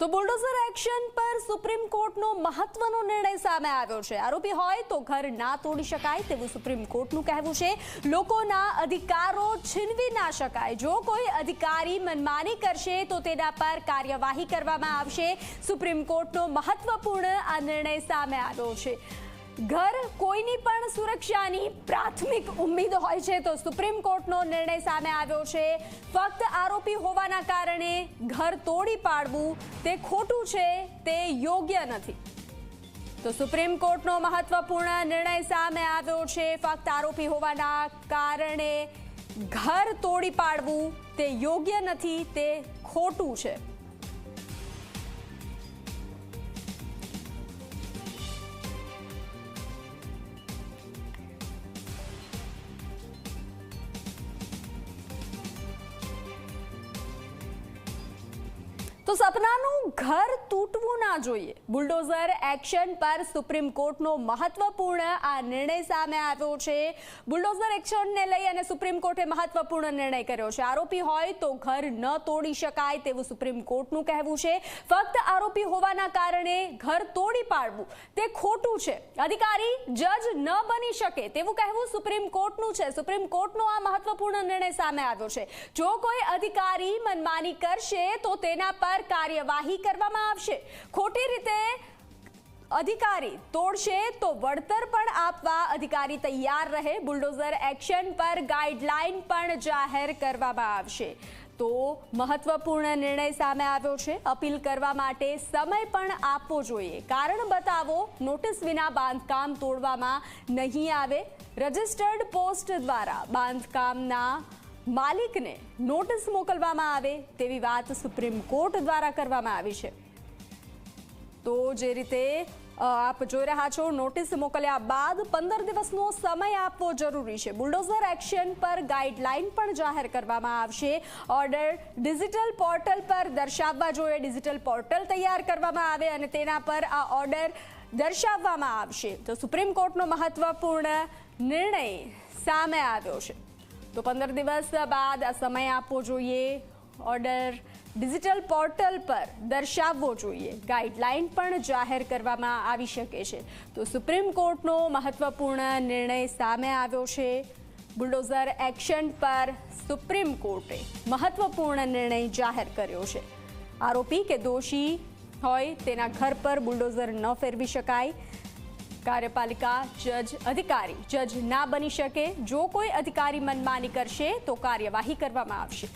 તો bulldozer action પર supreme કોર્ટનો મહત્વનો નિર્ણય સામે આવ્યો છે. આરોપી હોય તો ઘર ના તોડી શકાય તેવું સુપ્રીમ કોર્ટનું કહેવું છે. લોકોના અધિકારો છીનવી ના શકાય. જો કોઈ અધિકારી મનમાની કરશે તો તેના પર કાર્યવાહી કરવામાં આવશે. સુપ્રીમ કોર્ટનો મહત્વપૂર્ણ આ નિર્ણય સામે આવ્યો છે. ઘર કોઈની પણ સુરક્ષાની પ્રાથમિક ઉમ્મીદ હોય છે તો સુપ્રીમ કોર્ટનો નિર્ણય સામે આવ્યો છે. ફક્ત આરોપી હોવાના કારણે ઘર તોડી પાડવું તે ખોટું છે, તે યોગ્ય નથી. તો સુપ્રીમ કોર્ટનો મહત્વપૂર્ણ નિર્ણય સામે આવ્યો છે. ફક્ત આરોપી હોવાના કારણે ઘર તોડી પાડવું તે યોગ્ય નથી, તે ખોટું છે. તો સપનાનું ઘર તૂટવું ના જોઈએ. બુલડોઝર એક્શન પર સુપ્રીમ કોર્ટનો મહત્વપૂર્ણ આ નિર્ણય સામે આવ્યો છે. બુલડોઝર એક્શનને લઈ અને સુપ્રીમ કોર્ટે મહત્વપૂર્ણ નિર્ણય કર્યો છે. આરોપી હોય તો ઘર ન તોડી શકાય તેવું સુપ્રીમ કોર્ટનું કહેવું છે. ફક્ત આરોપી હોવાના કારણે ઘર તોડી પાડવું તે ખોટું છે. અધિકારી જજ ન બની શકે તેવું કહેવું સુપ્રીમ કોર્ટનું છે. સુપ્રીમ કોર્ટનો આ મહત્વપૂર્ણ નિર્ણય સામે આવ્યો છે. જો કોઈ અધિકારી મનમાની કરશે તો તેના પર કાર્યવાહી કરવામાં આવશે. ખોટી રીતે અધિકારી તોડશે તો વળતર પણ આપવા અધિકારી તૈયાર રહે. બુલડોઝર એક્શન પર ગાઈડલાઈન પણ જાહેર કરવામાં આવશે. તો મહત્વપૂર્ણ નિર્ણય સામે આવ્યો છે. અપીલ કરવા માટે સમય પણ આપવો જોઈએ. કારણ બતાવો, નોટિસ વિના બાંધકામ તોડવામાં નહીં આવે. રજિસ્ટર્ડ પોસ્ટ દ્વારા બાંધકામના માલિકને નોટિસ મોકલવામાં આવે તેવી વાત સુપ્રીમ કોર્ટ દ્વારા કરવામાં આવી છે. તો જે રીતે આપ જોઈ રહ્યા છો, નોટિસ મોકલ્યા બાદ પંદર દિવસનો સમય આપવો જરૂરી છે. બુલડોઝર એક્શન પર ગાઈડલાઈન પણ જાહેર કરવામાં આવશે. ઓર્ડર ડિજિટલ પોર્ટલ પર દર્શાવવા જોઈએ. ડિજિટલ પોર્ટલ તૈયાર કરવામાં આવે અને તેના પર આ ઓર્ડર દર્શાવવામાં આવશે. તો સુપ્રીમ કોર્ટનો મહત્વપૂર્ણ નિર્ણય સામે આવ્યો છે. તો પંદર દિવસ બાદ આ સમય આપવો જોઈએ. ઓર્ડર ડિજિટલ પોર્ટલ પર દર્શાવવો જોઈએ. ગાઈડલાઈન પણ જાહેર કરવામાં આવી શકે છે. તો સુપ્રીમ કોર્ટનો મહત્વપૂર્ણ નિર્ણય સામે આવ્યો છે. બુલડોઝર એક્શન પર સુપ્રીમ કોર્ટે મહત્વપૂર્ણ નિર્ણય જાહેર કર્યો છે. આરોપી કે દોષી હોય તેના ઘર પર બુલડોઝર ન ફેરવી શકાય. કાર્યપાલિકા, જજ, અધિકારી. જજ ના બની શકે. જો કોઈ અધિકારી મનમાની કરશે, તો કાર્યવાહી કરવામાં આવશે.